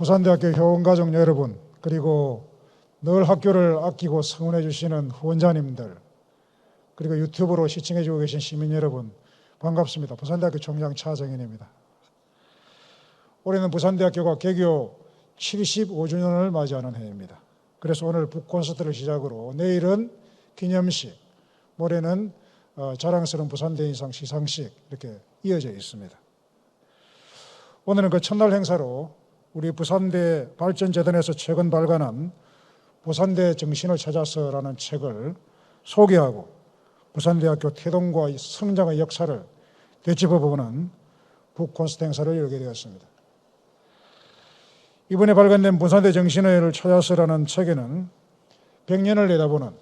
부산대학교 효원가족 여러분 그리고 늘 학교를 아끼고 성원해 주시는 후원자님들 그리고 유튜브로 시청해 주고 계신 시민 여러분 반갑습니다. 부산대학교 총장 차정현입니다. 올해는 부산대학교가 개교 75주년을 맞이하는 해입니다. 그래서 오늘 북콘서트를 시작으로 내일은 기념식, 모레는 어, 자랑스러운 부산대인상 시상식 이렇게 이어져 있습니다. 오늘은 그 첫날 행사로 우리 부산대 발전재단에서 최근 발간한 부산대 정신을 찾아서라는 책을 소개하고 부산대학교 태동과 성장의 역사를 되짚어보는 북콘서트 행사를 열게 되었습니다. 이번에 발간된 부산대 정신을 찾아서라는 책에는 100년을 내다보는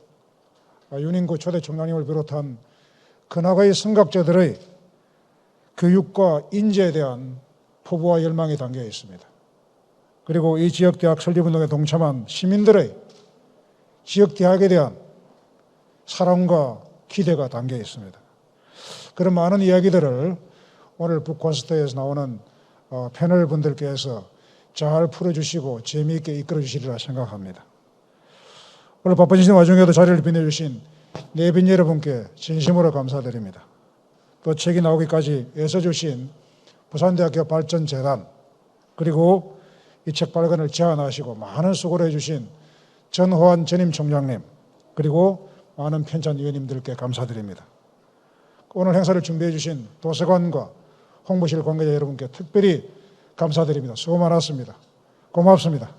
윤인구 초대 총장님을 비롯한 근학의 선각자들의 교육과 인재에 대한 포부와 열망이 담겨 있습니다. 그리고 이 지역대학 설립운동에 동참한 시민들의 지역대학에 대한 사랑과 기대가 담겨 있습니다. 그런 많은 이야기들을 오늘 북콘서트에서 나오는 어, 패널 분들께서 잘 풀어주시고 재미있게 이끌어 주시리라 생각합니다. 오늘 바쁘신 와중에도 자리를 빛내주신 내빈 여러분께 진심으로 감사드립니다. 또 책이 나오기까지 애써주신 부산대학교 발전재단 그리고 이 책 발간을 제안하시고 많은 수고를 해주신 전호환 전임 총장님 그리고 많은 편찬 위원님들께 감사드립니다. 오늘 행사를 준비해 주신 도서관과 홍보실 관계자 여러분께 특별히 감사드립니다. 수고 많았습니다. 고맙습니다.